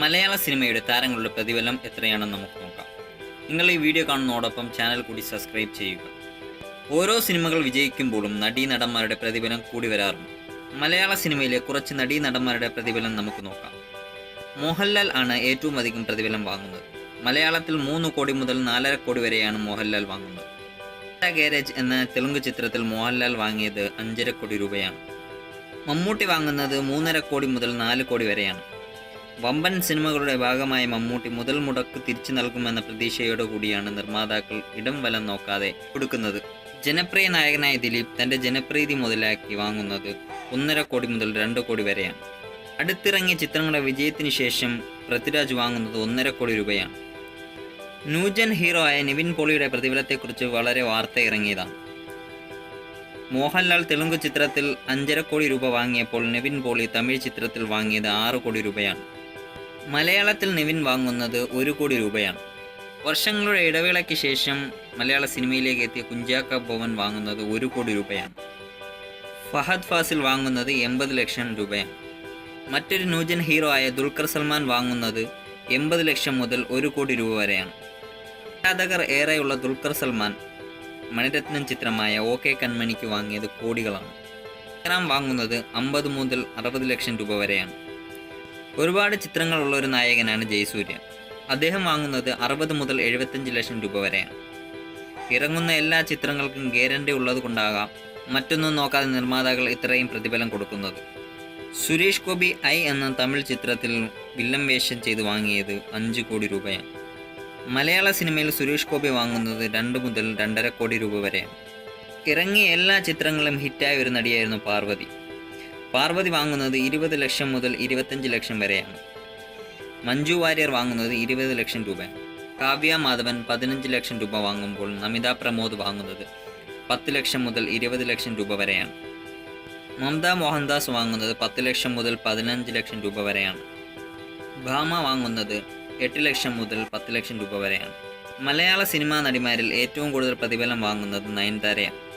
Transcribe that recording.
മലയാള സിനിമയുടെ താരങ്ങളുടെ പ്രതിഫലം എത്രയാണെന്ന് നമുക്ക് നോക്കാം. നിങ്ങൾ ഈ വീഡിയോ കാണുന്നതോടൊപ്പം ചാനൽ കൂടി സബ്സ്ക്രൈബ് ചെയ്യുക. ഓരോ സിനിമകൾ വിജയിക്കുമ്പോഴും നടീ നടന്മാരുടെ പ്രതിഫലം കൂടി വരാറുണ്ട്. മലയാള സിനിമയിലെ കുറച്ച് നടീ നടന്മാരുടെ പ്രതിഫലം നമുക്ക് നോക്കാം. മോഹൻലാൽ ആണ് ഏറ്റവും അധികം പ്രതിഫലം വാങ്ങുന്നത്. മലയാളത്തിൽ മൂന്ന് കോടി മുതൽ നാലര കോടി വരെയാണ് മോഹൻലാൽ വാങ്ങുന്നത്. ഗാരേജ് എന്ന തെലുങ്ക് ചിത്രത്തിൽ മോഹൻലാൽ വാങ്ങിയത് അഞ്ചര കോടി രൂപയാണ്. മമ്മൂട്ടി വാങ്ങുന്നത് മൂന്നര കോടി മുതൽ നാല് കോടി വരെയാണ്. വമ്പൻ സിനിമകളുടെ ഭാഗമായ മമ്മൂട്ടി മുതൽ മുടക്ക് തിരിച്ചു നൽകുമെന്ന പ്രതീക്ഷയോടു കൂടിയാണ് നിർമ്മാതാക്കൾ ഇടം വലം നോക്കാതെ കൊടുക്കുന്നത്. ജനപ്രിയ നായകനായ ദിലീപ് തന്റെ ജനപ്രീതി മുതലാക്കി വാങ്ങുന്നത് ഒന്നര കോടി മുതൽ രണ്ട് കോടി വരെയാണ്. അടുത്തിറങ്ങിയ ചിത്രങ്ങളുടെ വിജയത്തിന് ശേഷം പൃഥ്വിരാജ് വാങ്ങുന്നത് ഒന്നര കോടി രൂപയാണ്. ന്യൂജൻ ഹീറോ ആയ നിവിൻ പോളിയുടെ പ്രതിഫലത്തെക്കുറിച്ച് വളരെ വാർത്ത ഇറങ്ങിയതാണ്. മോഹൻലാൽ തെലുങ്ക് ചിത്രത്തിൽ അഞ്ചര കോടി രൂപ വാങ്ങിയപ്പോൾ നിവിൻ പോളി തമിഴ് ചിത്രത്തിൽ വാങ്ങിയത് ആറ് കോടി രൂപയാണ്. മലയാളത്തിൽ നിവിൻ വാങ്ങുന്നത് ഒരു കോടി രൂപയാണ്. വർഷങ്ങളുടെ ഇടവേളയ്ക്ക് ശേഷം മലയാള സിനിമയിലേക്ക് എത്തിയ കുഞ്ചാക്ക ഭവൻ വാങ്ങുന്നത് ഒരു കോടി രൂപയാണ്. ഫഹദ് ഫാസിൽ വാങ്ങുന്നത് എൺപത് ലക്ഷം രൂപയാണ്. മറ്റൊരു ന്യൂജൻ ഹീറോ ആയ ദുൽഖർ സൽമാൻ വാങ്ങുന്നത് എൺപത് ലക്ഷം മുതൽ ഒരു കോടി രൂപ വരെയാണ്. ആരാധകർ ഏറെയുള്ള ദുൽഖർ സൽമാൻ മണിരത്നം ചിത്രമായ ഒ കെ കൺമണിക്ക് വാങ്ങിയത് കോടികളാണ്. ഇറാം വാങ്ങുന്നത് അമ്പത് മുതൽ അറുപത് ലക്ഷം രൂപ വരെയാണ്. ഒരുപാട് ചിത്രങ്ങളുള്ള ഒരു നായകനാണ് ജയസൂര്യ. അദ്ദേഹം വാങ്ങുന്നത് അറുപത് മുതൽ എഴുപത്തഞ്ച് ലക്ഷം രൂപ വരെയാണ്. ഇറങ്ങുന്ന എല്ലാ ചിത്രങ്ങൾക്കും ഗ്യാരണ്ടി ഉള്ളത് കൊണ്ടാകാം മറ്റൊന്നും നോക്കാതെ നിർമ്മാതാക്കൾ ഇത്രയും പ്രതിഫലം കൊടുക്കുന്നത്. സുരേഷ് ഗോപി ഐ എന്ന തമിഴ് ചിത്രത്തിൽ വില്ലൻ വേഷം ചെയ്ത് വാങ്ങിയത് അഞ്ച് കോടി രൂപയാണ്. മലയാള സിനിമയിൽ സുരേഷ് ഗോപി വാങ്ങുന്നത് രണ്ട് മുതൽ രണ്ടര കോടി രൂപ വരെയാണ്. ഇറങ്ങിയ എല്ലാ ചിത്രങ്ങളും ഹിറ്റായ ഒരു നടിയായിരുന്നു പാർവതി. പാർവതി വാങ്ങുന്നത് ഇരുപത് ലക്ഷം മുതൽ ഇരുപത്തഞ്ച് ലക്ഷം വരെയാണ്. മഞ്ജു വാര്യർ വാങ്ങുന്നത് ഇരുപത് ലക്ഷം രൂപയാണ്. കാവ്യ മാധവൻ പതിനഞ്ച് ലക്ഷം രൂപ വാങ്ങുമ്പോൾ നമിത പ്രമോദ് വാങ്ങുന്നത് പത്ത് ലക്ഷം മുതൽ ഇരുപത് ലക്ഷം രൂപ വരെയാണ്. മമത മോഹൻദാസ് വാങ്ങുന്നത് പത്ത് ലക്ഷം മുതൽ പതിനഞ്ച് ലക്ഷം രൂപ വരെയാണ്. ഭാമ വാങ്ങുന്നത് എട്ട് ലക്ഷം മുതൽ പത്ത് ലക്ഷം രൂപ വരെയാണ്. മലയാള സിനിമാ നടിമാരിൽ ഏറ്റവും കൂടുതൽ പ്രതിഫലം വാങ്ങുന്നത് നയൻതാരയാണ്.